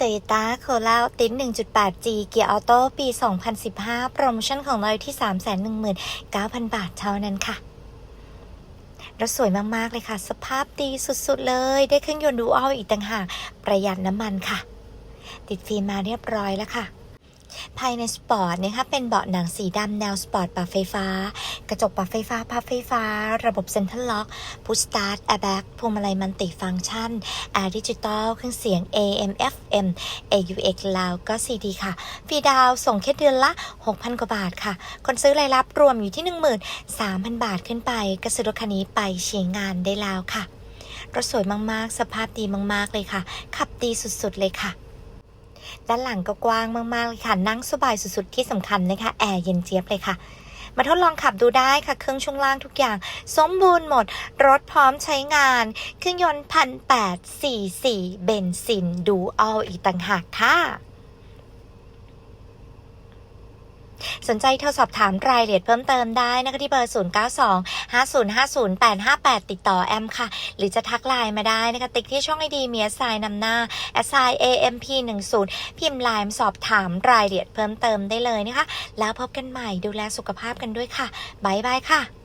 Toyota Corolla Altis 1.8G เกียร์ออโต้ปี 2015 โปรโมชั่นของเราอยู่ที่ 319,000 บาทเท่านั้นค่ะรถสวยมาก ๆ เลยค่ะ สภาพดีสุด ๆ เลย ได้เครื่องยนต์ดูอัลอีกต่างหาก ประหยัดน้ำมันค่ะ ติดฟิล์มมาเรียบร้อยแล้วค่ะ ภายในสปอร์ตนะคะเป็นเบาะหนังสีดำแนวสปอร์ตปรับไฟฟ้า กระจกปรับไฟฟ้าพับไฟฟ้า ระบบเซ็นทรัลล็อกพุชสตาร์ทแอร์แบ็กพวงมาลัยมันติฟังก์ชันแอร์ดิจิตอลเครื่องเสียง AM FM AUX แล้วก็ CD ค่ะฟรีดาวน์ส่งแค่เดือนละ 6,000 กว่าบาทค่ะ คนซื้อรายรับรวมอยู่ที่ 13,000 บาทขึ้นไป ก็ซื้อรถคันนี้ไปเชียงงานได้แล้วค่ะรถสวยมาก ๆ สภาพดีมาก ๆ เลยค่ะ ขับดีสุด ๆ เลยค่ะ ด้านหลังก็กว้างมากๆเลยค่ะ นั่งสบายสุดๆที่สำคัญนะคะแอร์เย็นเจี๊ยบเลยค่ะมาทดลองขับดูได้ค่ะ เครื่องช่วงล่างทุกอย่าง สมบูรณ์หมด รถพร้อมใช้งาน เครื่องยนต์พันแปดสี่สี่เบนซินดูอัลอีกต่างหากค่ะ สนใจโทรสอบถามรายละเอียดเพิ่มเติมได้นะคะที่เบอร์ 0 9 2 5 0 5 0 8 5 8 ติดต่อแอมค่ะ หรือจะทักไลน์มาได้นะคะ ติ๊กที่ช่องไอดีเมียสายนำหน้า s i amp 1 0พิมพ์ไลน์สอบถามรายละเอียดเพิ่มเติมได้เลยนะคะ แล้วพบกันใหม่ดูแลสุขภาพกันด้วยค่ะ บ๊ายบายค่ะ